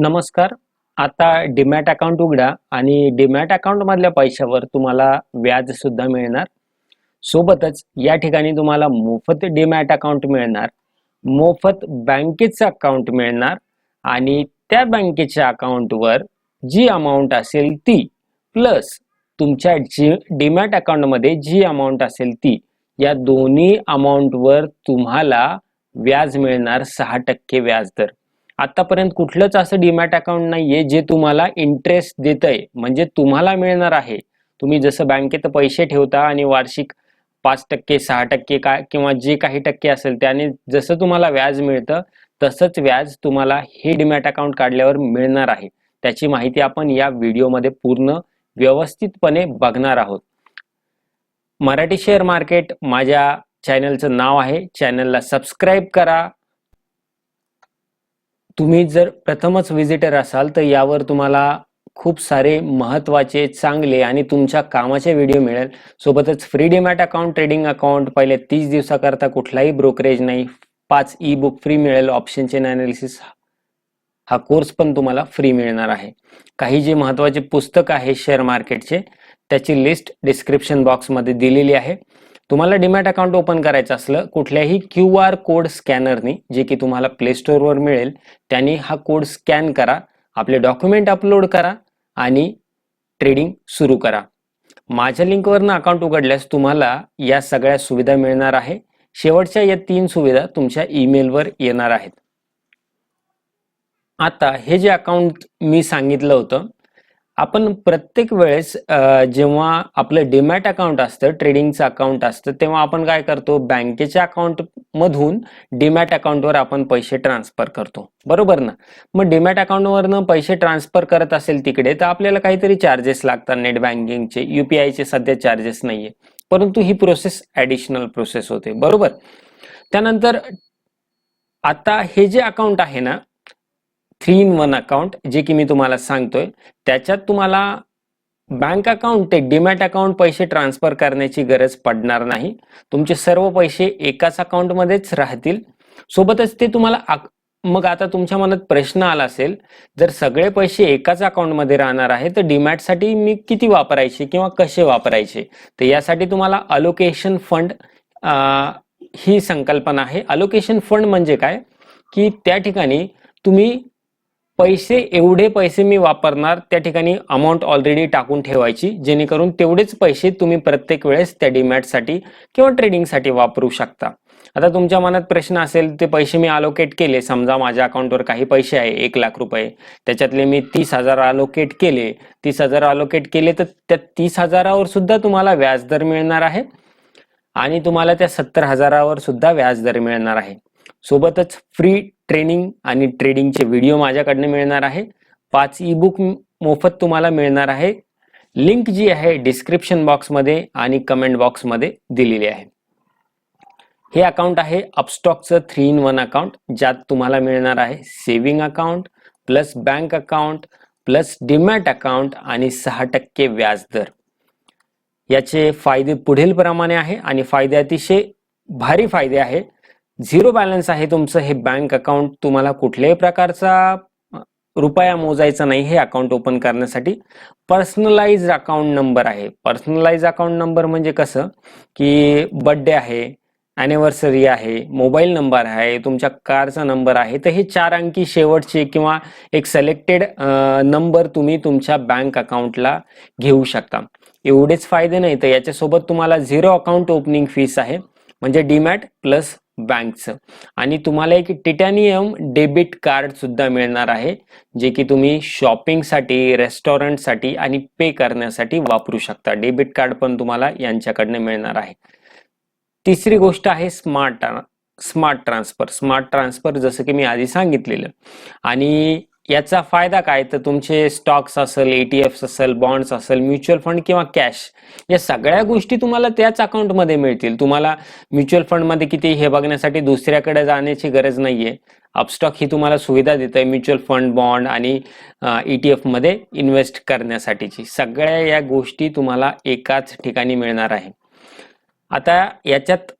नमस्कार. आता demat account उघडा आणि डीमॅट अकाउंट मधल्या पैशावर तुम्हाला व्याज सुद्धा मिळणार. सोबतच या ठिकाणी तुम्हाला मोफत डीमॅट अकाउंट मिळणार मोफत बँकेचं अकाउंट मिळणार आणि त्या बँकेच्या अकाउंटवर जी अमाऊंट असेल ती प्लस तुमच्या जी डीमॅट अकाउंटमध्ये जी अमाऊंट असेल ती या दोन्ही अमाऊंटवर तुम्हाला व्याज मिळणार सहा टक्के व्याज दर. आतापर्यंत कुठलंच असं डीमॅट अकाउंट नाहीये जे तुम्हाला इंटरेस्ट देतंय. म्हणजे तुम्हाला मिळणार आहे. तुम्ही जसं बँकेत पैसे ठेवता आणि वार्षिक पाच टक्के सहा टक्के काय किंवा जे काही टक्के असेल त्याने जसं तुम्हाला व्याज मिळतं तसंच व्याज तुम्हाला हे डीमॅट अकाउंट काढल्यावर मिळणार आहे. त्याची माहिती आपण या व्हिडिओमध्ये पूर्ण व्यवस्थितपणे बघणार आहोत. मराठी शेअर मार्केट माझ्या चॅनलचं नाव आहे. चॅनलला सबस्क्राईब करा. तुम्ही जर प्रथमच व्हिजिटर असाल तर यावर तुम्हाला खूप सारे महत्त्वाचे चांगले आणि तुमच्या कामाचे व्हिडिओ मिळेल. सोबतच free demat account trading account पहिले तीस दिवसाकरता कुठलाही ब्रोकरेज नाही पाच ई बुक फ्री मिळेल ऑप्शन चेन अनालिसिस हा कोर्स पण तुम्हाला फ्री मिळणार आहे. काही जे महत्त्वाचे पुस्तक आहे शेअर मार्केटचे त्याची लिस्ट डिस्क्रिप्शन बॉक्समध्ये दिलेली आहे. तुम्हाला डीमॅट अकाउंट ओपन करायचं असलं कुठल्याही क्यू आर कोड स्कॅनरनी जे की तुम्हाला प्ले स्टोअरवर मिळेल त्यांनी हा कोड स्कॅन करा आपले डॉक्युमेंट अपलोड करा आणि ट्रेडिंग सुरू करा. माझ्या लिंकवरनं अकाउंट उघडल्यास तुम्हाला या सगळ्या सुविधा मिळणार आहे. शेवटच्या या तीन सुविधा तुमच्या ईमेलवर येणार आहेत. आता हे जे अकाउंट मी सांगितलं होतं आपण प्रत्येक वेळेस जेव्हा आपलं डीमॅट अकाउंट असतं ट्रेडिंगचं अकाउंट असतं तेव्हा आपण काय करतो? बँकेच्या अकाउंट मधून डीमॅट अकाउंटवर आपण पैसे ट्रान्सफर करतो. बरोबर ना? मग डीमॅट अकाउंटवरनं पैसे ट्रान्सफर करत असेल तिकडे तर आपल्याला काहीतरी चार्जेस लागतात नेट बँकिंगचे युपीआयचे सध्या चार्जेस नाहीये. परंतु ही प्रोसेस ॲडिशनल प्रोसेस होते. बरोबर? त्यानंतर आता हे जे अकाउंट आहे ना थ्री इन वन अकाउंट जे की मी तुम्हाला सांगतोय त्याच्यात तुम्हाला बँक अकाउंट ते डीमॅट अकाउंट पैसे ट्रान्सफर करण्याची गरज पडणार नाही. तुमचे सर्व पैसे एकाच अकाउंटमध्येच राहतील. सोबतच ते तुम्हाला मग आता तुमच्या मनात प्रश्न आला असेल जर सगळे पैसे एकाच अकाउंटमध्ये राहणार आहे तर डीमॅटसाठी मी किती वापरायचे किंवा कसे वापरायचे? तर यासाठी तुम्हाला अलोकेशन फंड ही संकल्पना आहे. अलोकेशन फंड म्हणजे काय? की त्या ठिकाणी तुम्ही पैसे एवढे पैसे मी वापरणार त्या ठिकाणी अमाऊंट ऑलरेडी टाकून ठेवायची जेणेकरून तेवढेच पैसे तुम्ही प्रत्येक वेळेस त्या डीमॅटसाठी किंवा ट्रेडिंगसाठी वापरू शकता. आता तुमच्या मनात प्रश्न असेल ते पैसे मी अलोकेट केले समजा माझ्या अकाउंटवर काही पैसे आहे एक लाख रुपये त्याच्यातले मी तीस हजार अलोकेट केले तीस हजार अलोकेट केले तर त्या तीस हजारावर सुद्धा तुम्हाला व्याजदर मिळणार आहे आणि तुम्हाला त्या सत्तर हजारावर सुद्धा व्याजदर मिळणार आहे. सोबतच फ्री ट्रेनिंग आणि ट्रेडिंगचे व्हिडिओ माझ्याकडनं मिळणार आहे. पाच ई बुक मोफत तुम्हाला मिळणार आहे. लिंक जी आहे डिस्क्रिप्शन बॉक्समध्ये आणि कमेंट बॉक्समध्ये दिलेली आहे. हे अकाउंट आहे अपस्टॉकचं थ्री इन वन अकाउंट ज्यात तुम्हाला मिळणार आहे saving account plus bank account plus demat account आणि सहा टक्के व्याजदर याचे फायदे पुढील प्रमाणे आहे आणि फायदे अतिशय भारी फायदे आहे. झिरो बॅलन्स आहे तुमचं हे बँक अकाउंट तुम्हाला कुठल्याही प्रकारचा रुपया मोजायचा नाही हे अकाउंट ओपन करण्यासाठी. पर्सनलाइज अकाउंट नंबर आहे. पर्सनलाइज अकाउंट नंबर म्हणजे कसं की बर्थडे आहे ॲनिव्हर्सरी आहे मोबाईल नंबर आहे तुमच्या कारचा नंबर आहे तर हे चार अंकी शेवटचे किंवा एक सिलेक्टेड नंबर तुम्ही तुमच्या बँक अकाउंटला घेऊ शकता. एवढेच फायदे नाही तर याच्यासोबत तुम्हाला झिरो अकाउंट ओपनिंग फीस आहे. म्हणजे डीमॅट प्लस बँकचं. आणि तुम्हाला एक टिटॅनियम डेबिट कार्ड सुद्धा मिळणार आहे जे की तुम्ही शॉपिंगसाठी रेस्टॉरंटसाठी आणि पे करण्यासाठी वापरू शकता. डेबिट कार्ड पण तुम्हाला यांच्याकडनं मिळणार आहे. तिसरी गोष्ट आहे smart smart transfer smart transfer जसं की मी आधी सांगितलेलं. आणि याचा फायदा काय? तर तुमचे स्टॉक्स असेल एटीएफ असेल बॉन्ड्स असेल म्युच्युअल फंड किंवा कॅश या सगळ्या गोष्टी तुम्हाला त्याच अकाउंटमध्ये मिळतील. तुम्हाला म्युच्युअल फंडमध्ये किती हे बघण्यासाठी दुसऱ्याकडे जाण्याची गरज नाहीये. अपस्टॉक ही तुम्हाला सुविधा देते म्युच्युअल फंड बॉन्ड आणि ईटीएफमध्ये इन्व्हेस्ट करण्यासाठीची. सगळ्या या गोष्टी तुम्हाला एकाच ठिकाणी मिळणार आहे. आता याच्यात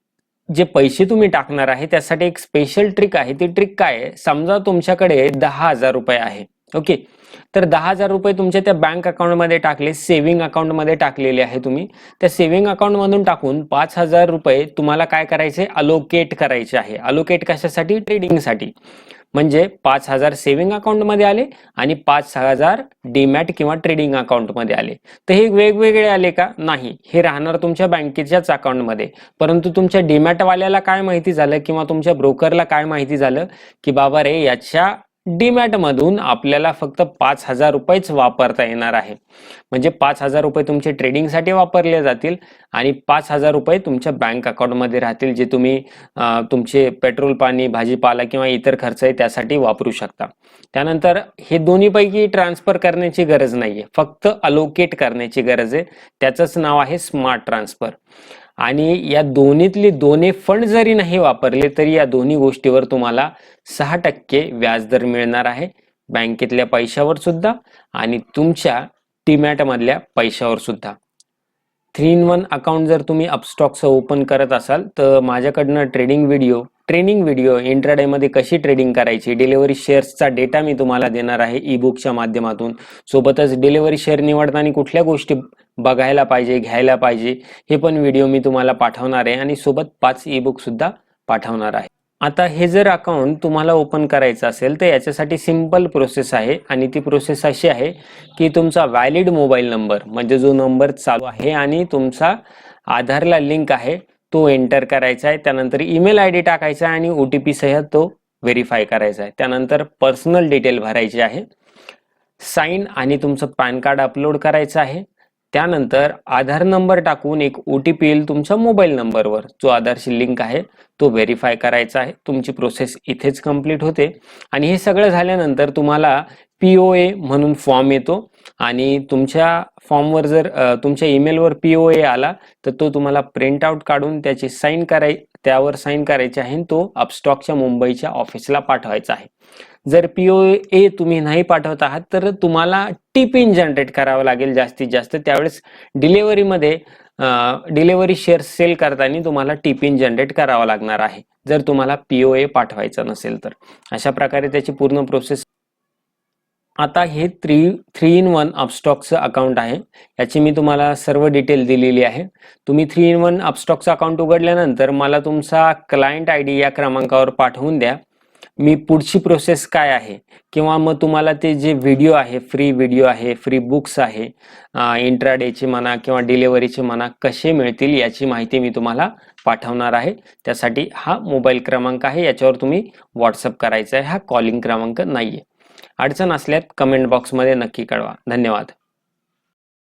जे पैसे तुम्ही टाकणार आहे त्यासाठी एक स्पेशल ट्रिक आहे. ती ट्रिक काय आहे? समजा तुमच्याकडे दहा हजार रुपये आहे. ओके तर दहा हजार रुपये तुमच्या त्या बँक अकाउंटमध्ये टाकले सेव्हिंग अकाउंटमध्ये टाकलेले आहे तुम्ही. त्या सेव्हिंग अकाउंटमधून टाकून पाच हजार रुपये तुम्हाला काय करायचे? अलोकेट करायचे आहे. अलोकेट कशासाठी? ट्रेडिंगसाठी म्हणजे पाच हजार सेव्हिंग अकाउंटमध्ये आले आणि पाच हजार डीमॅट किंवा ट्रेडिंग अकाउंटमध्ये आले. तर हे वेगवेगळे आले का? नाही. हे राहणार तुमच्या बँकेच्याच अकाउंटमध्ये परंतु तुमच्या डीमॅटवाल्याला काय माहिती झालं किंवा तुमच्या ब्रोकरला काय माहिती झालं? की बाबा रे याच्या डीमॅट मधून आपल्याला फक्त पाच हजार रुपयेच वापरता येणार आहे. म्हणजे पाच हजार रुपये तुमचे ट्रेडिंगसाठी वापरले जातील आणि पाच हजार रुपये तुमच्या बँक अकाउंटमध्ये राहतील जे तुम्ही तुमचे पेट्रोल पाणी भाजीपाला किंवा इतर खर्च आहे त्यासाठी वापरू शकता. त्यानंतर हे दोन्हीपैकी ट्रान्सफर करण्याची गरज नाहीये. फक्त अलोकेट करण्याची गरज आहे. त्याचंच नाव आहे स्मार्ट ट्रान्सफर आणि या दोन्हीतले दोन्ही फंड जरी नाही वापरले तरी या दोन्ही गोष्टीवर तुम्हाला सहा टक्के व्याजदर मिळणार आहे. बँकेतल्या पैशावर सुद्धा आणि तुमच्या टीमॅटमधल्या पैशावर सुद्धा. थ्री इन वन अकाउंट जर तुम्ही अपस्टॉकचं ओपन करत असाल तर माझ्याकडनं ट्रेडिंग व्हिडिओ ट्रेनिंग व्हिडिओ इंट्राडेमध्ये कशी ट्रेडिंग करायची डिलिव्हरी शेअर्सचा डेटा मी तुम्हाला देणार आहे ई बुकच्या माध्यमातून. सोबतच डिलिव्हरी शेअर निवडताना कुठल्या गोष्टी बघायला पाहिजे घ्यायला पाहिजे हे पण व्हिडिओ मी तुम्हाला पाठवणार आहे आणि सोबत पाच ई बुकसुद्धा पाठवणार आहे. आता हे जर अकाउंट तुम्हाला ओपन करायचं असेल तर याच्यासाठी सिंपल प्रोसेस आहे आणि ती प्रोसेस अशी आहे की तुमचा व्हॅलिड मोबाईल नंबर म्हणजे जो नंबर चालू आहे आणि तुमचा आधारला लिंक आहे तो एंटर करायचा आहे त्यानंतर ईमेल आय डी टाकायचा आहे आणि ओ टी पी सह तो व्हेरीफाय करायचा आहे त्यानंतर पर्सनल डिटेल भरायची आहे. साईन आणि तुमचं पॅन कार्ड अपलोड करायचं आहे. त्यानंतर आधार नंबर टाकून एक ओ टी पी येईल तुमच्या मोबाईल नंबरवर जो आधारशी लिंक आहे. तो व्हेरीफाय करायचा आहे. तुमची प्रोसेस इथेच कंप्लीट होते. आणि हे सगळं झाल्यानंतर तुम्हाला पी ओ ए म्हणून फॉर्म येतो. आणि तुमच्या फॉर्मवर जर तुमच्या ईमेलवर पी ओ ए आला तर तो तुम्हाला प्रिंट आउट काढून त्याची साईन कराय त्यावर साईन करायची आहे आणि तो अपस्टॉकच्या मुंबईच्या ऑफिसला पाठवायचा आहे. जर पी ओ ए तुम्ही नाही पाठवत आहात तर तुम्हाला टिपिन जनरेट करावं लागेल जास्तीत जास्त. त्यावेळेस डिलेवरीमध्ये डिलेवरी शेअर सेल करताना तुम्हाला टिपिन जनरेट करावा लागणार आहे. जर तुम्हाला पी ओ ए पाठवायचं नसेल तर. अशा प्रकारे त्याची पूर्ण प्रोसेस आता हे थ्री थ्री इन वन अपस्टॉकचं अकाउंट आहे. याची मी तुम्हाला सर्व डिटेल दिलेली आहे. तुम्ही थ्री इन वन अपस्टॉकचं अकाउंट उघडल्यानंतर मला तुमचा क्लायंट आय डी या क्रमांकावर पाठवून द्या. मी पुढची प्रोसेस काय आहे? किंवा मग तुम्हाला ते जे व्हिडिओ आहे फ्री व्हिडिओ आहे फ्री बुक्स आहे इंट्राडेचे म्हणा किंवा डिलेवरीचे म्हणा कसे मिळतील याची माहिती मी तुम्हाला पाठवणार आहे. त्यासाठी हा मोबाईल क्रमांक आहे याच्यावर तुम्ही व्हॉट्सअप करायचा आहे हा कॉलिंग क्रमांक नाही आहे अडचण असल्यास कमेंट बॉक्समध्ये नक्की कळवा. धन्यवाद.